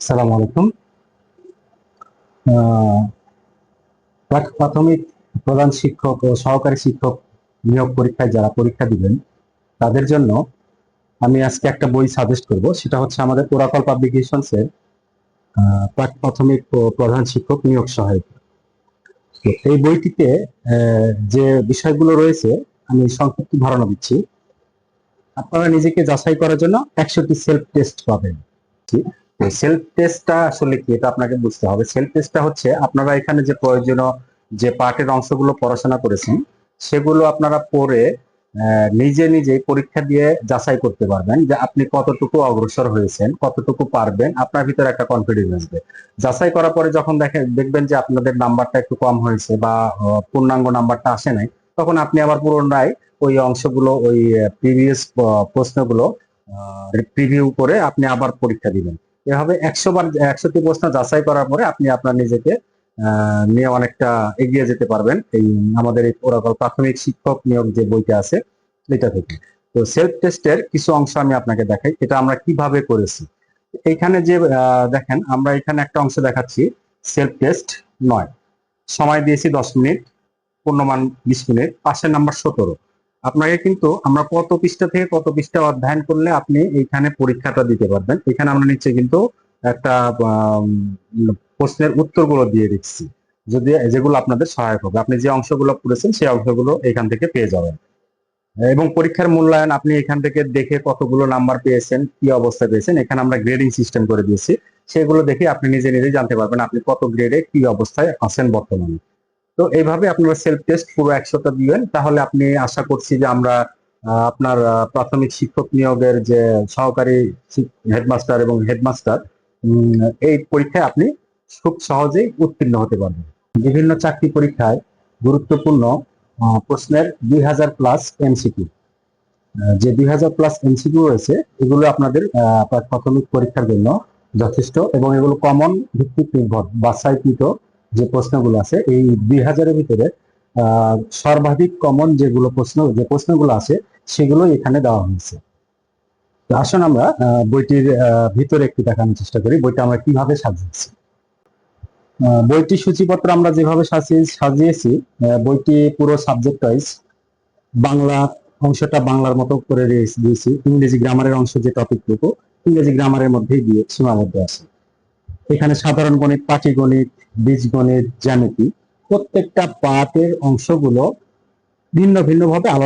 সালাম আলাইকুম। প্রাথমিক প্রধান শিক্ষক ও সহকারী শিক্ষক নিয়োগ পরীক্ষায় যারা পরীক্ষা দিবেন, তাদের জন্য আমি আজকে একটা বই সাজেস্ট করব। সেটা হচ্ছে আমাদের ওরাকল পাবলিকেশনস এর প্রাক প্রাথমিক প্রধান শিক্ষক নিয়োগ সহায়িকা। এই বইটিতে যে বিষয়গুলো রয়েছে, আমি সংক্ষিপ্ত ধারণা দিচ্ছি। আপনারা নিজেকে যাচাই করার জন্য একশোটি সেলফ টেস্ট পাবেন। সেলফ টেস্টটা আসলে কি, এটা আপনাকে বুঝতে হবে। সেলফ টেস্টটা হচ্ছে, আপনারা এখানে যে প্রয়োজনীয় যে পার্টের অংশগুলো পড়াশোনা করেছেন, সেগুলো আপনারা পড়ে নিজে নিজে পরীক্ষা দিয়ে যাচাই করতে পারবেন যে আপনি কতটুকু অগ্রসর হয়েছেন, কতটুকু পারবেন, আপনার ভিতরে একটা কনফিডেন্স আসবে। যাচাই করার পরে যখন দেখেন দেখবেন যে আপনাদের নাম্বারটা একটু কম হয়েছে বা পূর্ণাঙ্গ নাম্বারটা আসে নাই, তখন আপনি আবার পুনরায় ওই অংশগুলো, ওই প্রিভিয়াস প্রশ্নগুলো প্রিভিউ করে আপনি আবার পরীক্ষা দিবেন। এভাবে একশো বার, একশোটি প্রশ্ন যাচাই করার পরে আপনি আপনার নিজেকে নিয়ে অনেকটা এগিয়ে যেতে পারবেন। এই আমাদের এই ওরাকল প্রাথমিক শিক্ষক নিয়োগ যে বইটা আছে, এটা থেকে। তো সেলফ টেস্টের কিছু অংশ আমি আপনাকে দেখাই, এটা আমরা কীভাবে করেছি। এইখানে যে দেখেন, আমরা এখানে একটা অংশ দেখাচ্ছি সেলফ টেস্ট নয়। সময় দিয়েছি দশ মিনিট, পূর্ণমান বিশ মিনিট, পাশের নাম্বার সতেরো। আপনাকে কিন্তু আমরা কত পৃষ্ঠা থেকে কত পৃষ্ঠা অধ্যয়ন করলে আপনি এইখানে পরীক্ষাটা দিতে পারবেন। এখানে আমরা নিচে কিন্তু একটা প্রশ্নের উত্তরগুলো দিয়ে দিচ্ছি, যদি যেগুলো আপনাদের সহায়ক হবে। আপনি যে অংশগুলো পড়েছেন সেই অংশগুলো এখান থেকে পেয়ে যাবেন। এবং পরীক্ষার মূল্যায়ন, আপনি এখান থেকে দেখে কতগুলো নাম্বার পেয়েছেন, কি অবস্থা পেয়েছেন, এখানে আমরা গ্রেডিং সিস্টেম করে দিয়েছি। সেগুলো দেখে আপনি নিজে নিজে জানতে পারবেন আপনি কত গ্রেডে কি অবস্থায় আছেন বর্তমানে। তো এইভাবে আপনারা সেলফ টেস্ট পুরো একশোটা দিবেন। তাহলে আপনি আশা করছি যে আমরা আপনার প্রাথমিক শিক্ষক নিয়োগের যে সহকারী হেডমাস্টার এবং হেডমাস্টার এই পরীক্ষায় আপনি খুব সহজেই উত্তীর্ণ হতে পারবেন। বিভিন্ন চাকরি পরীক্ষায় গুরুত্বপূর্ণ প্রশ্নের দুই হাজার প্লাস এমসিকিউ যে দুই হাজার প্লাস এমসিকিউ রয়েছে, এগুলো আপনাদের প্রাথমিক পরীক্ষার জন্য যথেষ্ট এবং এগুলো কমন ভিত্তিক নির্ভর বাছাইকৃত যে প্রশ্নগুলো আছে এই দুই হাজারের ভিতরে সর্বাধিক কমন যেগুলো প্রশ্ন যে প্রশ্নগুলো আছে সেগুলো এখানে দেওয়া হয়েছে। আসুন আমরা বইটির ভিতরে একটু দেখানোর চেষ্টা করি বইটা আমরা কীভাবে সাজিয়েছি। আহ, বইটির সূচিপত্র আমরা যেভাবে সাজিয়ে- সাজিয়েছি বইটি পুরো সাবজেক্ট ওয়াইজ বাংলা অংশটা বাংলার মতো করে দিয়েছি ইংরেজি গ্রামারের অংশ যে টপিকটুকু ইংরেজি গ্রামারের মধ্যেই দিয়ে সীমাবদ্ধ আছে। এখানে সাধারণ গণিত পাটিগণিত বীজগণিত জ্যামিতি প্রত্যেকটা পাঠের অংশগুলো ভিন্ন ভিন্ন ভাবে আলাদা